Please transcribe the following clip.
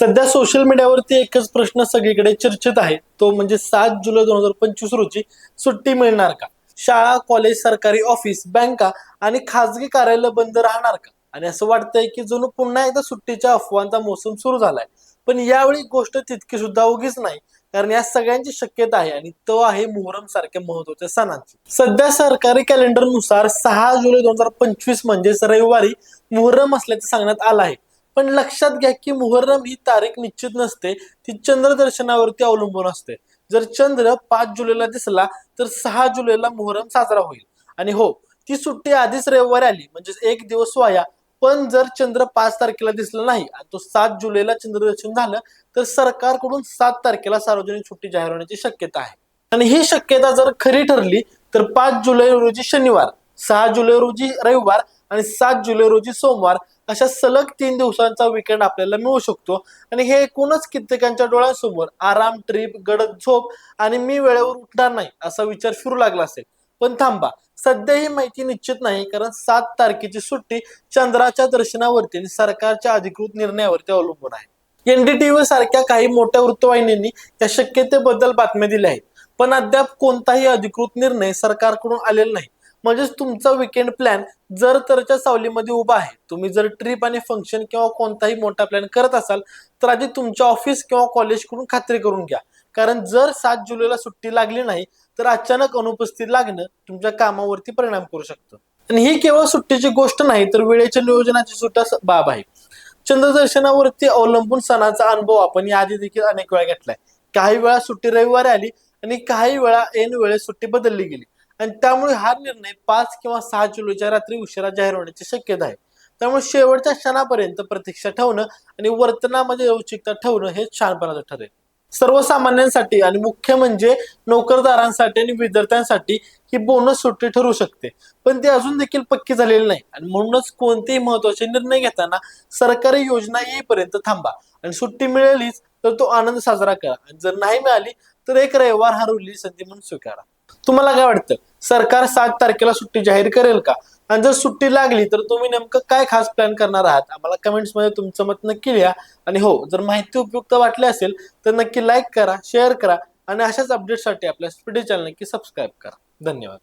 सध्या सोशल मीडियावरती एकच प्रश्न सगळीकडे चर्चेत आहे. तो म्हणजे सात जुलै दोन हजार पंचवीस रोजी सुट्टी मिळणार का? शाळा कॉलेज सरकारी ऑफिस बँका आणि खाजगी कार्यालय बंद राहणार का? आणि असं वाटतंय की जणू पुन्हा एकदा सुट्टीच्या अफवांचा मोसम सुरू झालाय. पण यावेळी गोष्ट तितकी सुद्धा उगीच नाही. कारण या सगळ्यांची शक्यता आहे आणि तो आहे मोहरम सारख्या महत्त्वाच्या सणांची. सध्या सरकारी कॅलेंडरनुसार सहा जुलै दोन हजार पंचवीस म्हणजेच रविवारी मोहरम असल्याचं सांगण्यात आलं आहे. पण लक्षात घ्या की मुहर्रम ही तारीख निश्चित नसते ती चंद्र दर्शनावरती अवलंबून असते. जर चंद्र पाच जुलैला दिसला तर सहा जुलैला मुहर्रम साजरा होईल. आणि हो ती सुट्टी आधीच रविवारी आली म्हणजेच एक दिवस वाया. पण जर चंद्र पाच तारखेला दिसला नाही आणि तो सात जुलैला चंद्रदर्शन झालं तर सरकारकडून सात तारखेला सार्वजनिक सुट्टी जाहीर होण्याची शक्यता आहे. आणि ही शक्यता जर खरी ठरली तर पाच जुलै रोजी शनिवार. सहा जुलै रोजी रविवार आणि सात जुलै रोजी सोमवार अशा सलग तीन दिवसांचा विकेंड आपल्याला मिळू शकतो. आणि हे एकूणच कित्येकांच्या डोळ्यांसमोर आराम ट्रिप गडद झोप आणि मी वेळेवर उठणार नाही असा विचार फिरू लागला असेल. पण थांबा सध्या ही माहिती निश्चित नाही कारण सात तारखेची सुट्टी चंद्राच्या दर्शनावरती आणि सरकारच्या अधिकृत निर्णयावरती अवलंबून आहे. एनडीटीव्ही सारख्या काही मोठ्या वृत्तवाहिन्यांनी या शक्यतेबद्दल बातम्या दिल्या आहेत. पण अद्याप कोणताही अधिकृत निर्णय सरकारकडून आलेला नाही. म्हणजेच तुमचा विकेंड प्लॅन जर तरच्या सावलीमध्ये उभा आहे. तुम्ही जर ट्रिप आणि फंक्शन किंवा कोणताही मोठा प्लॅन करत असाल तर आधी तुमच्या ऑफिस किंवा कॉलेजकडून खात्री करून घ्या. कारण जर सात जुलैला सुट्टी लागली नाही तर अचानक अनुपस्थित लागणं तुमच्या कामावरती परिणाम करू शकतं. आणि ही केवळ सुट्टीची गोष्ट नाही तर वेळेच्या नियोजनाची सुद्धा बाब आहे. चंद्रदर्शनावरती अवलंबून सणाचा अनुभव आपण याआधी देखील अनेक वेळा घेतलाय. काही वेळा सुट्टी रविवारी आली आणि काही वेळा ऐन वेळेस सुट्टी बदलली गेली. आणि त्यामुळे हा निर्णय पाच किंवा सहा जुलैच्या रात्री उशिरा जाहीर होण्याची शक्यता आहे. त्यामुळे शेवटच्या क्षणापर्यंत प्रतीक्षा ठेवणं आणि वर्तनामध्ये लवचिकता ठेवणं हे छानपणाचं ठरेल. सर्वसामान्यांसाठी आणि मुख्य म्हणजे नोकरदारांसाठी आणि विद्यार्थ्यांसाठी ही बोनस सुट्टी ठरू शकते. पण ती अजून देखील पक्की झालेली नाही. आणि म्हणूनच कोणतेही महत्त्वाचे निर्णय घेताना सरकारी योजना येईपर्यंत थांबा. आणि सुट्टी मिळालीच तर तो आनंद साजरा करा. आणि जर नाही मिळाली तर एक रविवार हरवलेली संधी म्हणून स्वीकारा. तुम्हाला काय वाटतं? सरकार सात तारखेला सुट्टी जाहीर करेल का? आणि जर सुट्टी लागली तर तुम्ही नेमकं काय खास प्लॅन करणार आहात? आम्हाला कमेंट्समध्ये तुमचं मत नक्की लिहा. आणि हो जर माहिती उपयुक्त वाटली असेल तर नक्की लाईक करा शेअर करा. आणि अशाच अपडेटसाठी आपल्या स्पीडी चॅनल नक्की सबस्क्राईब करा. धन्यवाद.